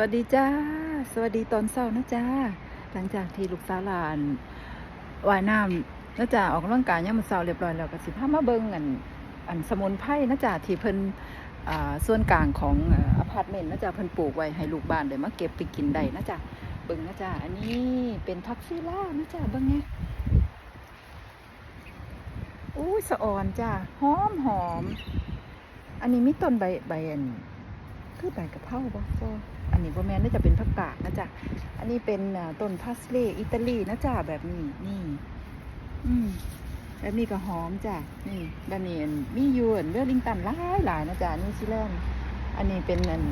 วัสดีจ้า สวัสดีตอนเช้านะจ้า หลังจากที่ลูกสาวหลานว่ายน้ำนะจ้าออกกำลังกายยามมื้อเช้าเรียบร้อยแล้วก็สิพามาเบิ่งอันอันสมุนไพรนะจ้าที่เพิ่นอ่าส่วนกลางของอพาร์ตเมนต์นะจ้าเพิ่นปลูกไว้ให้ลูกบ้านได้มาเก็บไปกินได้นะจ้าเบิ่งนะจ้าอันนี้เป็นพักซีล่านะจ้าเบิ่งไงอู้ยสะอ่อนจ้าหอมหอม อันนี้มีต้นใบใบอันคือใบกะเพราบ่ก็ อันนี้บ่แม่นน่าจะเป็นผักกาดนะจ๊ะ อันนี้เป็นต้นพาสเลย์อิตาลีนะจ๊ะแบบนี้นี่ อืมแบบนี้ก็หอมจ้ะนี่แบบนี้อันมียูอันเวลลิงตันหลายหลายนะจ๊ะนิวซีแลนด์อันนี้เป็นอัน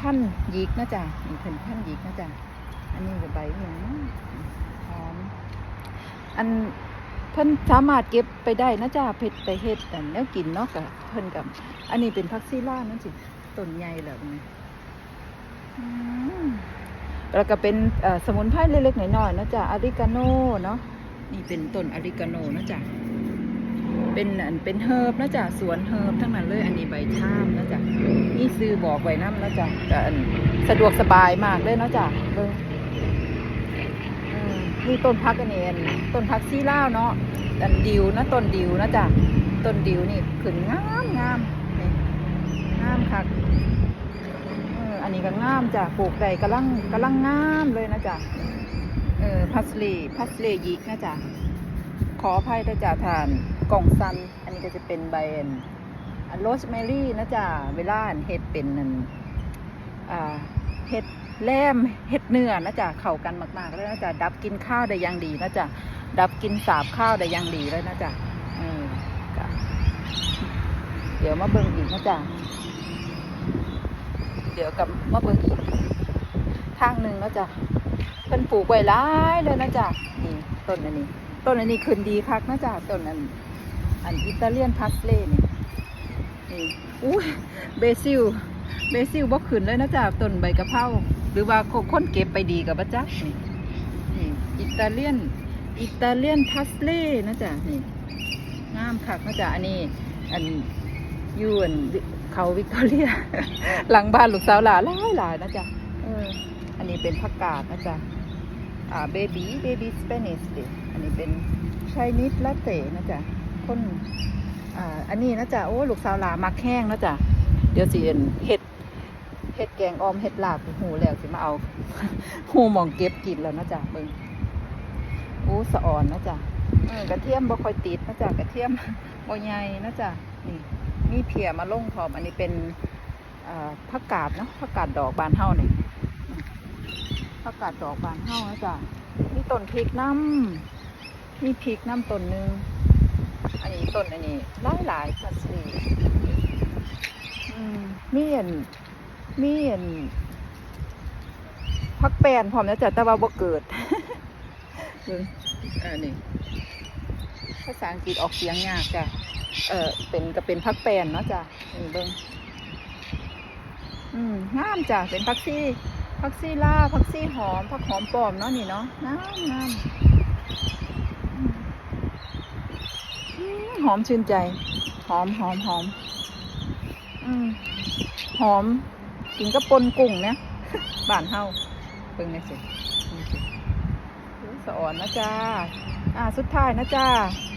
พันยิกนะจ๊ะนี่เป็นพันยิกนะจ๊ะอันนี้ก็ใบเหมือนหอมอันเพิ่นสามารถเก็บไปได้นะจ๊ะเพ็ดไปเฮ็ดอันแนวกินเนาะกับเพิ่นกับอันนี้เป็นพักซีล่านั่นสิต้นใหญ่แล้วนี่อืม แล้วก็เป็นสมุนไพรเล็กๆน้อยๆนะจ๊ะอาริกาโน่เนาะนี่เป็นต้นอาริกาโน่นะจ๊ะเป็นอันเป็นเฮิร์บนะจ๊ะสวนเฮิร์บทั้งนั้นเลยอันนี้ใบท่ามนะจ๊ะนี่ซื้อบอกไว้น้ำนะจ๊ะก็อันสะดวกสบายมากเลยนะจ๊ะเบิ่งอืมนี่ต้นพักอันนี้อันต้นพักซี่เล่าเนาะอันดิวนะต้นดิวนะจ๊ะต้นดิวนี่ขึ้นงามงามงามค่ะ นี้ก็งามจ้ะปลูกใดกำลังกำลังงามเลยนะจ๊ะเออพัสลีพัสลียิกนะจ๊ะขออภัยนะจ๊ะทานกล่องซัน อันนี้ก็จะเป็นใบอันโรสแมรี่นะจ๊ะเวลาอันเห็ดเป็นอันอ่าเห็ดแลมเห็ดเนื้อนะจ๊ะเข้ากันมากๆเลยนะจ๊ะดับกินข้าวได้อย่างดีนะจ๊ะดับกินสาบข้าวได้อย่างดีเลยนะจ๊ะเออจ้ะเดี๋ยวมาเบิ่งอีกนะจ๊ะ เดี๋ยวกับมาเบิ่งอีกทางหนึ่งแล้วจ้ะเพิ่นปลูกไว้หลายเลยนะจ๊ะนี่ต้นอันนี้ ต้นอันนี้ขึ้นดีคักนะจ๊ะต้นอันอันอิตาเลียนพาสเล่นี่นี่อู้เบซิลเบซิลบ่ขึ้นเลยนะจ๊ะต้นใบกะเพราหรือว่าคนเก็บไปดีกับบัจักนี่นี่อิตาเลียนอิตาเลียนพาสเล่นะจ๊ะนี่งามคักนะจ๊ะอันนี้อัน อยูอันเขาวิกตอเรีย หลังบ้านลูกสาวหลานหลายหลายนะจ๊ะเอออันนี้เป็นผักกาดนะจ๊ะอ่าเบบี้เบบี้สเปนิสดิอันนี้เป็นชายนิดลาเต้นะจ๊ะคนอ่าอันนี้นะจ๊ะโอ้ลูกสาวหลามักแห้งนะจ๊ะเดี๋ยวสิเห็นเห็ดเห็ดแกงออมเห็ดลาบหูแล้วสิมาเอาหูหมองเก็บกินแล้วนะจ๊ะเบิ่งโอ้สะอ่อนนะจ๊ะกระเทียมบ่ค่อยติดนะจ๊ะกระเทียมบ่ใหญ่นะจ๊ะนี่ มีเพียมาลงพร้อม อันนี้เป็นผักกาดเนาะผักกาดดอกบานเฮาเนี่ยผักกาดดอกบานเฮานะจ้ะมีต้นพริกน้ำมีพริกน้ำต้นหนึ่งอันนี้ต้นอันนี้หลายหลายพัสลีอืมมีอันมีอันผักแปนพร้อมนะจ๊ะแต่ว่าบ่เกิดอันนี้ ภาษาอังกฤษออกเสียงยากจ้ะ เออเป็นก็เป็นพักแปนเนาะจ้ะนี่เบิ้งอืมงามจ้ะ เป็นพักซี่พักซี่ล่าพักซี่หอมพักหอมปลอมเนาะนี่เนาะงามงามหอมชื่นใจ หอมหอมหอมอืมหอมกินกับปนกุ้งเนี่ยบ้านเฮาเบิ่งเลยสินี่สิโอ้ย สะอ่อนนะจ้าอ่าสุดท้ายนะจ้า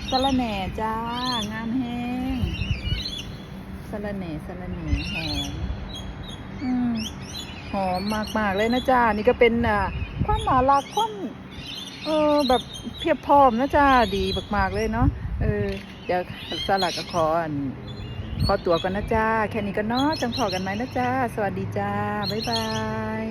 สะระแหน่จ้างามแห้งสะระแหน่สะระแหน่หอมอืมหอมมากๆเลยนะจ้านี่ก็เป็นอ่าความหนารักความเออแบบเพียบพร้อมนะจ้าดีมากๆเลยเนาะเออเดี๋ยวสลัดก็ขออันขอตัวก่อนนะจ้า แค่นี้ก็เนาะจังพอกันไหมนะจ้า สวัสดีจ้า บ๊ายบาย